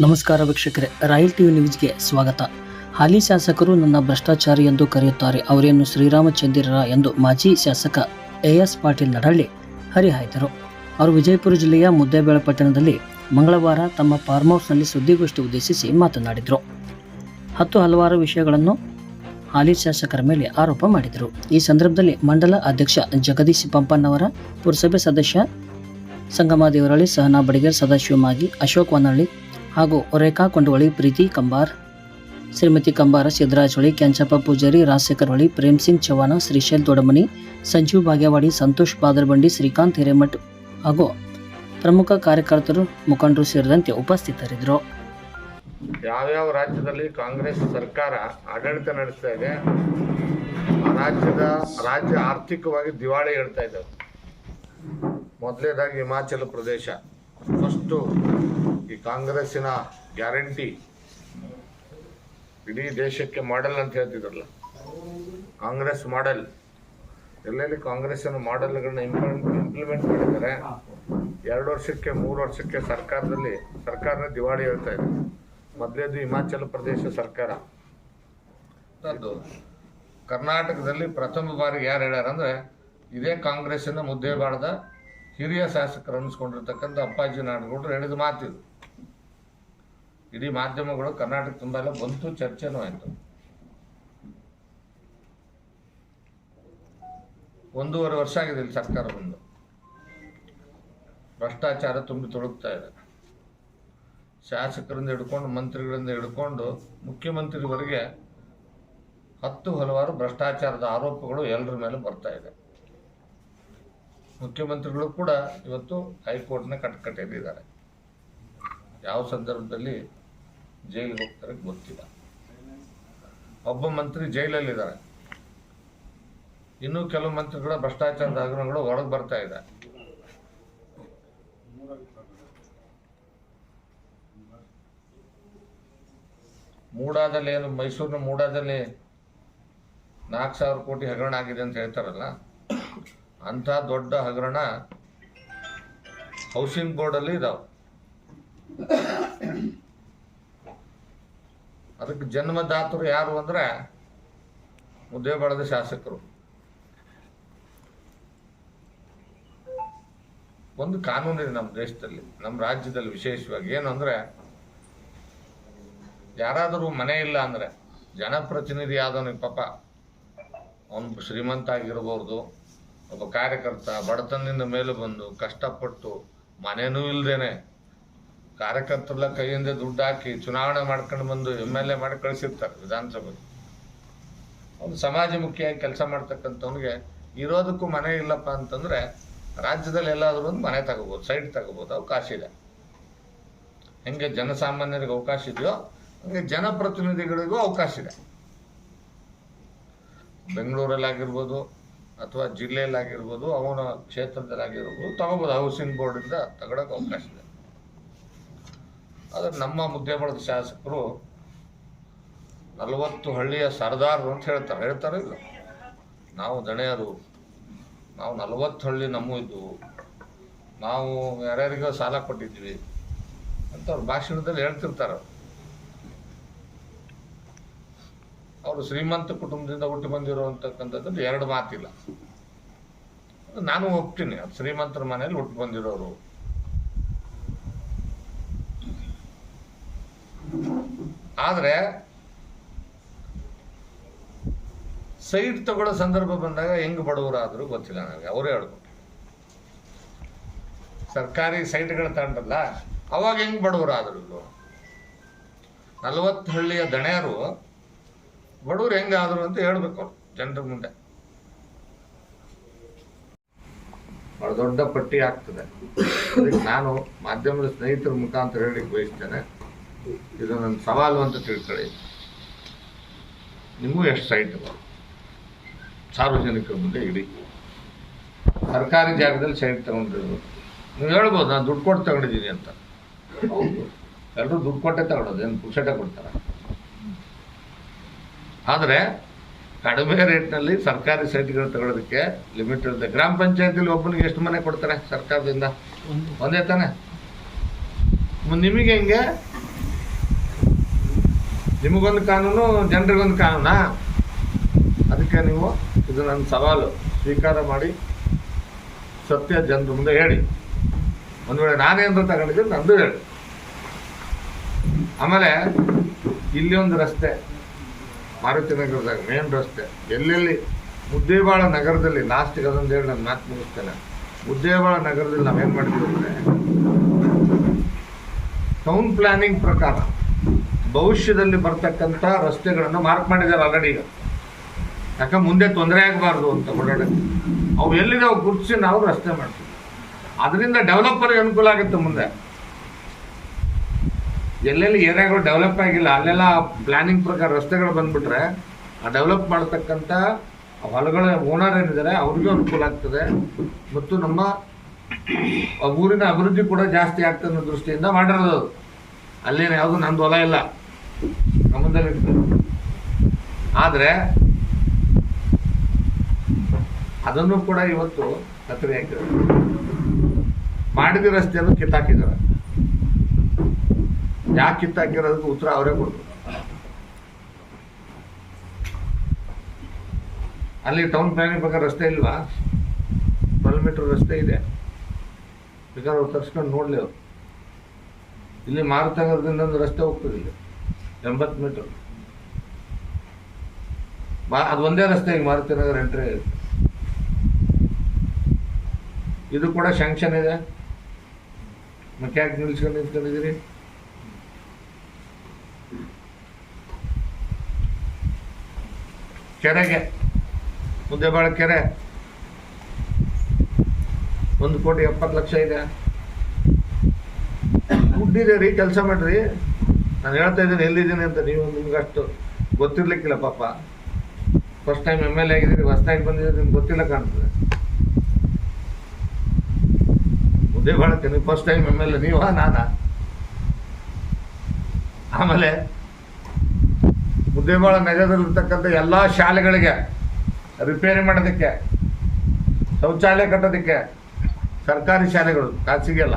ನಮಸ್ಕಾರ ವೀಕ್ಷಕರೇ, royal TV ನ್ಯೂಸ್ಗೆ ಸ್ವಾಗತ. ಹಾಲಿ ಶಾಸಕರು ನನ್ನ ಭ್ರಷ್ಟಾಚಾರಿ ಎಂದು ಕರೆಯುತ್ತಾರೆ ಅವರೇನು ಶ್ರೀರಾಮಚಂದ್ರರ ಎಂದು ಮಾಜಿ ಶಾಸಕ ಎ ಎಸ್ ಪಾಟೀಲ್ ನಡಹಳ್ಳಿ ಹರಿಹಾಯ್ದರು. ಅವರು ವಿಜಯಪುರ ಜಿಲ್ಲೆಯ ಮುದ್ದೇಬೇಳ ಪಟ್ಟಣದಲ್ಲಿ ಮಂಗಳವಾರ ತಮ್ಮ ಫಾರ್ಮ್ ಹೌಸ್ನಲ್ಲಿ ಸುದ್ದಿಗೋಷ್ಠಿ ಉದ್ದೇಶಿಸಿ ಮಾತನಾಡಿದರು. ಹತ್ತು ಹಲವಾರು ವಿಷಯಗಳನ್ನು ಹಾಲಿ ಶಾಸಕರ ಮೇಲೆ ಆರೋಪ ಮಾಡಿದರು. ಈ ಸಂದರ್ಭದಲ್ಲಿ ಮಂಡಲ ಅಧ್ಯಕ್ಷ ಜಗದೀಶ್ ಪಂಪಣ್ಣವರ ಪುರಸಭೆ ಸದಸ್ಯ ಸಂಗಮಾದೇವರಳ್ಳಿ ಸಹನಾ ಬಡಿಗೇರ್ ಸದಾಶಿವಮಾಗಿ, ಅಶೋಕ್ ವನಹಳ್ಳಿ ಹಾಗೂ ರೇಖಾ ಕೊಂಡವಳಿ ಪ್ರೀತಿ ಕಂಬಾರ್, ಶ್ರೀಮತಿ ಕಂಬಾರ ಸಿದ್ದರಾಜ್ ಹೊಳಿ, ಕೆಂಚಪ್ಪ ಪೂಜಾರಿ, ರಾಜಶೇಖರ್ ಹೊಳಿ, ಪ್ರೇಮ್ ಸಿಂಗ್ ಚವಾಣ ಶ್ರೀಶೈಲ್ ದೊಡಮನಿ ಸಂಜೀವ್ ಭಾಗ್ಯವಾಡಿ ಸಂತೋಷ್ ಬಾದರ್ಬಂಡಿ, ಶ್ರೀಕಾಂತ್ ಹಿರೇಮಠ್ ಹಾಗೂ ಪ್ರಮುಖ ಕಾರ್ಯಕರ್ತರು ಮುಖಂಡರು ಸೇರಿದಂತೆ ಉಪಸ್ಥಿತರಿದ್ದರು. ಯಾವ್ಯಾವ ರಾಜ್ಯದಲ್ಲಿ ಕಾಂಗ್ರೆಸ್ ಸರ್ಕಾರ ಆಡಳಿತ ನಡೆಸ್ತಾ ಇದೆ ರಾಜ್ಯದ ರಾಜ್ಯ ಆರ್ಥಿಕವಾಗಿ ದಿವಾಳಿ ಹೇಳ್ತಾ ಇದ್ದಾವೆ. ಮೊದಲೇದಾಗಿ ಹಿಮಾಚಲ ಪ್ರದೇಶ. ಫಸ್ಟು ಈ ಕಾಂಗ್ರೆಸ್ಸಿನ ಗ್ಯಾರಂಟಿ ಇಡೀ ದೇಶಕ್ಕೆ ಮಾಡೆಲ್ ಅಂತ ಹೇಳ್ತಿದ್ರಲ್ಲ. ಕಾಂಗ್ರೆಸ್ ಮಾಡೆಲ್. ಎಲ್ಲೆಲ್ಲಿ ಕಾಂಗ್ರೆಸ್ಸಿನ ಮಾಡೆಲ್ಗಳನ್ನ ಇಂಪ್ಲಿಮೆಂಟ್ ಇಂಪ್ಲಿಮೆಂಟ್ ಮಾಡಿದ್ದಾರೆ, ಎರಡು ವರ್ಷಕ್ಕೆ, ಮೂರು ವರ್ಷಕ್ಕೆ ಸರ್ಕಾರದಲ್ಲಿ, ಸರ್ಕಾರನೇ ದಿವಾಳಿ ಹೇಳ್ತಾ ಇದೆ. ಮೊದಲೇದು ಹಿಮಾಚಲ ಪ್ರದೇಶ ಸರ್ಕಾರ. ಕರ್ನಾಟಕದಲ್ಲಿ ಪ್ರಥಮ ಬಾರಿಗೆ ಯಾರು ಹೇಳ್ಯಾರ ಇದೇ ಇದೇ ಕಾಂಗ್ರೆಸ್ಸಿನ ಮುದ್ದೇಬಾಳದ ಹಿರಿಯ ಶಾಸಕರು ಅನಿಸ್ಕೊಂಡಿರ್ತಕ್ಕಂಥ ಅಪ್ಪಾಜಿ ನಾಡಗೌಡರು ಹೇಳಿದ ಮಾತಿದು ಇಡೀ ಮಾಧ್ಯಮಗಳು ಕರ್ನಾಟಕ ತುಂಬ ಎಲ್ಲ ಬಂತು, ಚರ್ಚೆನೂ ಆಯಿತು. ಒಂದೂವರೆ ವರ್ಷ ಆಗಿದೆ ಇಲ್ಲಿ ಸರ್ಕಾರ ಬಂದು. ಭ್ರಷ್ಟಾಚಾರ ತುಂಬಿ ತೊಡಗ್ತಾ ಇದೆ. ಶಾಸಕರಿಂದ ಹಿಡ್ಕೊಂಡು, ಮಂತ್ರಿಗಳಿಂದ ಹಿಡ್ಕೊಂಡು, ಮುಖ್ಯಮಂತ್ರಿವರೆಗೆ ಹತ್ತು ಹಲವಾರು ಭ್ರಷ್ಟಾಚಾರದ ಆರೋಪಗಳು ಎಲ್ಲರ ಮೇಲೆ ಬರ್ತಾ ಇದೆ. ಮುಖ್ಯಮಂತ್ರಿಗಳು ಕೂಡ ಇವತ್ತು ಹೈಕೋರ್ಟ್ನ ಕಟ್ಕಟ್ಟೆಯಲ್ಲಿದ್ದಾರೆ. ಯಾವ ಸಂದರ್ಭದಲ್ಲಿ ಜೈಲಿಗೆ ಹೋಗ್ತಾರೆ ಗೊತ್ತಿಲ್ಲ. ಒಬ್ಬ ಮಂತ್ರಿ ಜೈಲಲ್ಲಿದ್ದಾರೆ. ಇನ್ನೂ ಕೆಲವು ಮಂತ್ರಿಗಳ ಭ್ರಷ್ಟಾಚಾರದ ಹಗರಣಗಳು ಹೊರಗೆ ಬರ್ತಾ ಇದೆ. ಮೂಡಾದಲ್ಲಿ ಏನು ಮೈಸೂರಿನ ಮೂಡಾದಲ್ಲಿ ನಾಲ್ಕು ಸಾವಿರ ಕೋಟಿ ಹಗರಣ ಆಗಿದೆ ಅಂತ ಹೇಳ್ತಾರಲ್ಲ ಅಂಥ ದೊಡ್ಡ ಹಗರಣ ಹೌಸಿಂಗ್ ಬೋರ್ಡಲ್ಲಿ ಇದಾವೆ. ಅದಕ್ಕೆ ಜನ್ಮದಾತರು ಯಾರು ಅಂದ್ರೆ ಮುದ್ದೇಬಾಳದ ಶಾಸಕರು. ಒಂದು ಕಾನೂನಿದೆ ನಮ್ಮ ದೇಶದಲ್ಲಿ, ನಮ್ಮ ರಾಜ್ಯದಲ್ಲಿ ವಿಶೇಷವಾಗಿ. ಏನು ಅಂದ್ರೆ, ಯಾರಾದರೂ ಮನೆ ಇಲ್ಲ ಅಂದ್ರೆ, ಜನಪ್ರತಿನಿಧಿ ಆದವನಿಗೆ ಪಾಪ, ಅವನು ಶ್ರೀಮಂತ ಆಗಿರ್ಬೋದು ಒಬ್ಬ ಕಾರ್ಯಕರ್ತ ಬಡತನದಿಂದ ಮೇಲೆ ಬಂದು ಕಷ್ಟಪಟ್ಟು ಮನೆಯೂ ಇಲ್ದೇನೆ ಕಾರ್ಯಕರ್ತರೆಲ್ಲ ಕೈಯಿಂದ ದುಡ್ಡು ಹಾಕಿ ಚುನಾವಣೆ ಮಾಡ್ಕೊಂಡು ಬಂದು ಎಂ ಎಲ್ ಎ ಮಾಡಿ ಕಳಿಸಿರ್ತಾರೆ ವಿಧಾನಸಭೆಗೆ. ಅವನು ಸಮಾಜಮುಖಿಯಾಗಿ ಕೆಲಸ ಮಾಡ್ತಕ್ಕಂಥವ್ನಿಗೆ ಇರೋದಕ್ಕೂ ಮನೆ ಇಲ್ಲಪ್ಪ ಅಂತಂದ್ರೆ ರಾಜ್ಯದಲ್ಲಿ ಎಲ್ಲಾದರೂ ಒಂದು ಮನೆ ತಗೋಬೋದು ಸೈಟ್ ತಗೋಬೋದು, ಅವಕಾಶ ಇದೆ. ಹೆಂಗೆ ಜನಸಾಮಾನ್ಯರಿಗೆ ಅವಕಾಶ ಇದೆಯೋ ಹಂಗೆ ಜನಪ್ರತಿನಿಧಿಗಳಿಗೂ ಅವಕಾಶ ಇದೆ. ಬೆಂಗಳೂರಲ್ಲಾಗಿರ್ಬೋದು ಅಥವಾ ಜಿಲ್ಲೆಯಲ್ಲಾಗಿರ್ಬೋದು, ಅವನ ಕ್ಷೇತ್ರದಲ್ಲಾಗಿರ್ಬೋದು, ತಗೋಬೋದು. ಹೌಸಿಂಗ್ ಬೋರ್ಡಿಂದ ತಗೊಳಕ್ಕೆ ಅವಕಾಶ ಇದೆ. ಆದರೆ ನಮ್ಮ ಮುದ್ದೆ ಬಳದ ಶಾಸಕರು ನಲವತ್ತು ಹಳ್ಳಿಯ ಸರ್ದಾರರು ಅಂತ ಹೇಳ್ತಾರೆ. ಹೇಳ್ತಾರೆ ಇಲ್ಲ ನಾವು ದಣೆಯರು. ನಾವು ನಲವತ್ತು ಹಳ್ಳಿ ನಮ್ಮ ಇದ್ವು ನಾವು ಯಾರ್ಯಾರಿಗೋ ಸಾಲ ಕೊಟ್ಟಿದ್ವಿ ಅಂತ ಅವ್ರ ಭಾಷಣದಲ್ಲಿ ಹೇಳ್ತಿರ್ತಾರೆ ಅವ್ರು. ಶ್ರೀಮಂತ ಕುಟುಂಬದಿಂದ ಹುಟ್ಟಿ ಬಂದಿರೋ ಅಂತಕ್ಕಂಥದ್ದು ಎರಡು ಮಾತಿಲ್ಲ. ನಾನು ಒಪ್ತೀನಿ ಅದು ಶ್ರೀಮಂತರ ಮನೇಲಿ ಹುಟ್ಟು ಬಂದಿರೋರು. ಆದ್ರೆ, ಸೈಟ್ ತಗೊಳ್ಳೋ ಸಂದರ್ಭ ಬಂದಾಗ ಹೆಂಗ್ ಬಡವರಾದ್ರು ಗೊತ್ತಿಲ್ಲ ನನಗೆ, ಅವರೇ ಹೇಳ್ಬೋದು ಸರ್ಕಾರಿ ಸೈಟ್ಗಳು ತಗೊಂಡಲ್ಲ ಅವಾಗ ಹೆಂಗ್ ಬಡವರಾದ್ರು ನಲವತ್ತು ಹಳ್ಳಿಯ ದಣೆಯರು ಬಡವರು ಹೆಂಗಾದ್ರು ಅಂತ ಹೇಳ್ಬೇಕು ಅವ್ರು ಜನರ ಮುಂದೆ. ಬಹಳ ದೊಡ್ಡ ಪಟ್ಟಿ ಆಗ್ತದೆ. ಅದಕ್ಕೆ ನಾನು ಮಾಧ್ಯಮದ ಸ್ನೇಹಿತರ ಮುಖಾಂತರ ಹೇಳಿ ಬಯಸ್ತೇನೆ. ಇದು ನನ್ನ ಸವಾಲು ಅಂತ ತಿಳ್ಕೊಳ್ಳಿ. ನಿಮಗೂ ಎಷ್ಟು ಸೈಟ್ ಸಾರ್ವಜನಿಕರ ಮುಂದೆ ಇಡಿ. ಸರ್ಕಾರಿ ಜಾಗದಲ್ಲಿ ಸೈಟ್ ತಗೊಂಡಿರೋದು. ನೀವು ಹೇಳ್ಬೋದು ನಾನು ದುಡ್ಡು ಕೊಟ್ಟು ತಗೊಂಡಿದ್ದೀನಿ ಅಂತ. ಹೌದು. ಎಲ್ಲರೂ ದುಡ್ಡು ಕೊಟ್ಟೆ ತಗೊಳ್ಳೋದು ಏನು ಪುಕ್ಷಟೆ ಕೊಡ್ತಾರೆ? ಆದರೆ ಕಡಿಮೆ ರೇಟ್ನಲ್ಲಿ ಸರ್ಕಾರಿ ಸೈಟ್ಗಳು ತಗೊಳ್ಳೋದಕ್ಕೆ ಲಿಮಿಟ್ ಇರುತ್ತೆ. ಗ್ರಾಮ ಪಂಚಾಯತಿಲಿ ಒಬ್ಬನಿಗೆ ಎಷ್ಟು ಮನೆ ಕೊಡ್ತಾರೆ ಸರ್ಕಾರದಿಂದ? ಒಂದೇ. ತಾನೆ. ನಿಮಗೆ ಹೆಂಗೆ? ನಿಮಗೊಂದು ಕಾನೂನು ಜನರಿಗೊಂದು ಕಾನೂನಾ? ಅದಕ್ಕೆ ನೀವು ಇದು ನನ್ನ ಸವಾಲು. ಸ್ವೀಕಾರ ಮಾಡಿ ಸತ್ಯ ಜನರ ಮುಂದೆ ಹೇಳಿ. ಒಂದು ವೇಳೆ ನಾನೇನಾದ್ರು ತಗೊಂಡಿದ್ದೀನಿ ನಂದು ಹೇಳಿ. ಆಮೇಲೆ ಇಲ್ಲಿ ಒಂದು ರಸ್ತೆ. ಮಾರುತಿ ನಗರದಾಗ ಮೇನ್ ರಸ್ತೆ. ಎಲ್ಲೆಲ್ಲಿ? ಮುದ್ದೇಬಾಳ ನಗರದಲ್ಲಿ ಲಾಸ್ಟಿಗೆ ಅದೊಂದು ಹೇಳಿ ನಾನು ಮಾತು ಮುಗಿಸ್ತೇನೆ. ಮುದ್ದೇಬಾಳ ನಗರದಲ್ಲಿ ನಾವೇನು ಮಾಡಿದ್ವಿ ಅಂದರೆ ಟೌನ್ ಪ್ಲಾನಿಂಗ್ ಪ್ರಕಾರ ಭವಿಷ್ಯದಲ್ಲಿ ಬರ್ತಕ್ಕಂಥ ರಸ್ತೆಗಳನ್ನು ಮಾರ್ಕ್ ಮಾಡಿದ್ದಾರೆ ಆಲ್ರೆಡಿ ಈಗ. ಯಾಕೆ ಮುಂದೆ ತೊಂದರೆ ಆಗಬಾರ್ದು ಅಂತ ಒಳ್ಳೆ ಅವು ನಾವು ಗುರುತಿಸಿ ನಾವು ರಸ್ತೆ ಮಾಡ್ತೀವಿ. ಅದರಿಂದ ಡೆವಲಪರ್ಗೆ ಅನುಕೂಲ ಆಗುತ್ತೆ ಮುಂದೆ. ಎಲ್ಲೆಲ್ಲಿ ಏರಿಯಾಗಳು ಡೆವಲಪ್ ಆಗಿಲ್ಲ, ಅಲ್ಲೆಲ್ಲ ಪ್ಲಾನಿಂಗ್ ಪ್ರಕಾರ ರಸ್ತೆಗಳು ಬಂದ್ಬಿಟ್ರೆ, ಆ ಡೆವಲಪ್ ಮಾಡ್ತಕ್ಕಂಥ ಹೊಲಗಳ ಓನರ್ ಏನಿದ್ದಾರೆ, ಅವ್ರಿಗೂ ಅನುಕೂಲ ಆಗ್ತದೆ. ಮತ್ತು ನಮ್ಮ ಊರಿನ ಅಭಿವೃದ್ಧಿ ಕೂಡ ಜಾಸ್ತಿ ಆಗ್ತದೆ ಅನ್ನೋ ದೃಷ್ಟಿಯಿಂದ ಮಾಡಿರೋದು. ಅಲ್ಲೇನು, ಯಾವುದು ನಂದು ಹೊಲ ಇಲ್ಲ. ನಮ್ಮದಲ್ಲಿ ಆದರೆ, ಅದನ್ನು ಕೂಡ ಇವತ್ತು ಕತ್ತರಿ ಹಾಕಿದ್ದಾರೆ ಮಾಡಿದ ರಸ್ತೆಯನ್ನು ಕಿತ್ತಾಕಿದ್ದಾರೆ. ಯಾಕೆ ಕಿತ್ತಾಕಿರೋದಕ್ಕೆ ಉತ್ತರ ಅವರೇ ಕೊಡ್ತಾರೆ ಅಲ್ಲಿ ಟೌನ್ ಪ್ಲಾನಿಂಗ್ ಪ್ರಕಾರ ರಸ್ತೆ ಇಲ್ವಾ? ಟ್ವೆಲ್ ಮೀಟರ್ ರಸ್ತೆ ಇದೆ. ಬೇಕಾದ್ರೆ ಅವ್ರು ತರ್ಸ್ಕೊಂಡು ನೋಡ್ಲಿ ಅವರು. ಇಲ್ಲಿ ಮಾರುತಗರದಿಂದ ಒಂದು ರಸ್ತೆ ಹೋಗ್ತದೆ ಇಲ್ಲಿ. ಎಂಬತ್ತು ಮೀಟರ್ ಬಾ, ಅದು ಒಂದೇ ರಸ್ತೆ ಈಗ ಮಾರುತಿ ನಗರ ಎಂಟ್ರಿ ಇದು ಕೂಡ ಶಾಂಕ್ಷನ್ ಇದೆ. ಮತ್ತೆ ಯಾಕೆ ನಿಲ್ಸ್ಕೊಂಡು ನಿಂತ್ಕೊಂಡಿದ್ದೀರಿ. ಕೆರೆಗೆ ಮುದ್ದೆಬಾಳ ಕೆರೆ. ಒಂದು ಕೋಟಿ ಎಪ್ಪತ್ತು ಲಕ್ಷ ಇದೆ. ದುಡ್ಡಿದೆ, ರೀ ಕೆಲಸ ಮಾಡ್ರಿ. ನಾನು ಹೇಳ್ತಾ ಇದ್ದೀನಿ, ಎಲ್ಲಿದ್ದೀನಿ ಅಂತ ನೀವು ನಿಮ್ಗೆ ಅಷ್ಟು ಗೊತ್ತಿರ್ಲಿಕ್ಕಿಲ್ಲ ಪಾಪ. First time M L A ಆಗಿದ್ದೀರಿ, ಹೊಸ್ದಾಗಿ ಬಂದಿದ್ದೀರಿ, ನಿಮ್ಗೆ ಗೊತ್ತಿಲ್ಲ ಕಾಣ್ತದೆ. ಮುದ್ದೆ ನೀವು first time M L A ನೀವಾ, ನಾನಾ? ಆಮೇಲೆ ಮುದ್ದೇಬಾಳ ನಗರದಲ್ಲಿರ್ತಕ್ಕಂಥ ಎಲ್ಲ ಶಾಲೆಗಳಿಗೆ ರಿಪೇರಿ ಮಾಡೋದಕ್ಕೆ, ಶೌಚಾಲಯ ಕಟ್ಟೋದಕ್ಕೆ, ಸರ್ಕಾರಿ ಶಾಲೆಗಳು, ಖಾಸಗಿ ಅಲ್ಲ,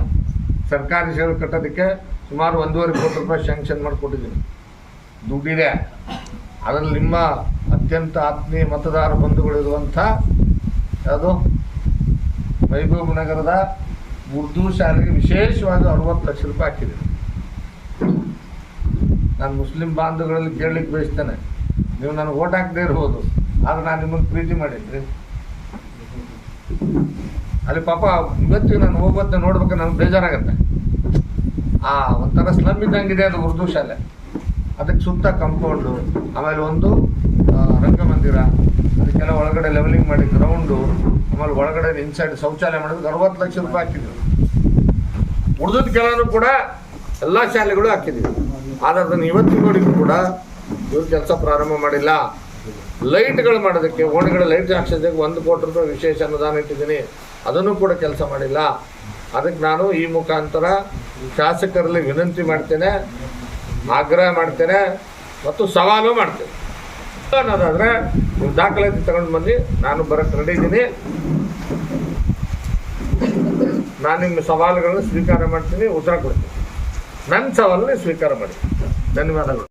ಸರ್ಕಾರಿ ಶಾಲೆ ಕಟ್ಟೋದಕ್ಕೆ ಸುಮಾರು ಒಂದೂವರೆ ಕೋಟಿ ರೂಪಾಯಿ ಶಾಂಕ್ಷನ್ ಮಾಡಿಕೊಟ್ಟಿದ್ದೀನಿ. ದುಡ್ಡಿದೆ. ಅದರಲ್ಲಿ ನಿಮ್ಮ ಅತ್ಯಂತ ಆತ್ಮೀಯ ಮತದಾರ ಬಂಧುಗಳಿರುವಂಥ ಯಾವುದು? ವೈಭವ್ ನಗರದ ಉರ್ದು ಶಾಲೆಗೆ ವಿಶೇಷವಾಗಿ ಅರವತ್ತು ಲಕ್ಷ ರೂಪಾಯಿ ಹಾಕಿದ್ದೀನಿ. ನಾನು ಮುಸ್ಲಿಂ ಬಾಂಧವಗಳಲ್ಲಿ ಕೇಳಲಿಕ್ಕೆ ಬಯಸ್ತೇನೆ. ನೀವು ನನಗೆ ಓಟ್ ಹಾಕದೇ ಇರ್ಬೋದು, ಆದ್ರೆ ನಾನು ನಿಮ್ಮನ್ನು ಪ್ರೀತಿ ಮಾಡಿದ್ರಿ. ಅಲ್ಲಿ ಪಾಪ ಇವತ್ತಿಗೆ ನಾನು ಹೋಗೋದನ್ನ ನೋಡ್ಬೇಕು, ನನಗೆ ಬೇಜಾರಾಗತ್ತೆ. ಆ, ಒಂಥರ ಸ್ಲಮ್ ಇದ್ದಂಗಿದೆ ಅದು ಉರ್ದು ಶಾಲೆ. ಅದಕ್ಕೆ ಸುತ್ತ ಕಂಪೌಂಡು ಆಮೇಲೆ ಒಂದು ರಂಗಮಂದಿರ ಅದಕ್ಕೆಲ್ಲ ಒಳಗಡೆ ಲೆವೆಲಿಂಗ್ ಮಾಡಿ ಗ್ರೌಂಡು ಆಮೇಲೆ ಒಳಗಡೆ ಇನ್ಸೈಡ್ ಶೌಚಾಲಯ ಮಾಡೋದಕ್ಕೆ ಅರವತ್ತು ಲಕ್ಷ ರೂಪಾಯಿ ಹಾಕಿದ್ರು. ಉಳಿದದ ಕೆಲವರು ಕೂಡ ಎಲ್ಲ ಶಾಲೆಗಳು ಹಾಕಿದ್ದೀವಿ ಆದರೆ ಅದನ್ನು ಇವತ್ತಿನವರೆಗೂ ಕೂಡ ಇವ್ರು ಕೆಲಸ ಪ್ರಾರಂಭ ಮಾಡಿಲ್ಲ. ಲೈಟ್ಗಳು ಮಾಡೋದಕ್ಕೆ, ಓಣಿಗಳ ಲೈಟ್ ಹಾಕ್ಸೋದಕ್ಕೆ ಒಂದು ಕೋಟಿ ರೂಪಾಯಿ ವಿಶೇಷ ಅನುದಾನ ಇಟ್ಟಿದ್ದೀನಿ. ಅದನ್ನು ಕೂಡ ಕೆಲಸ ಮಾಡಿಲ್ಲ. ಅದಕ್ಕೆ ನಾನು ಈ ಮುಖಾಂತರ ಶಾಸಕರಲ್ಲಿ ವಿನಂತಿ ಮಾಡ್ತೇನೆ, ಆಗ್ರಹ ಮಾಡ್ತೇನೆ ಮತ್ತು ಸವಾಲು ಮಾಡ್ತೇನೆ. ಅನ್ನೋದಾದರೆ ನೀವು ದಾಖಲಾತಿ ತಗೊಂಡು ಬಂದು ನಾನು ಬರಕ್ಕೆ ರೆಡಿ ಇದ್ದೀನಿ. ನಾನು ನಿಮ್ಮ ಸವಾಲುಗಳನ್ನು ಸ್ವೀಕಾರ ಮಾಡ್ತೀನಿ, ಉತ್ತರ ಕೊಡ್ತೀನಿ. ನನ್ನ ಸವಾಲನ್ನ ಸ್ವೀಕಾರ ಮಾಡಿ ಧನ್ಯವಾದಗಳು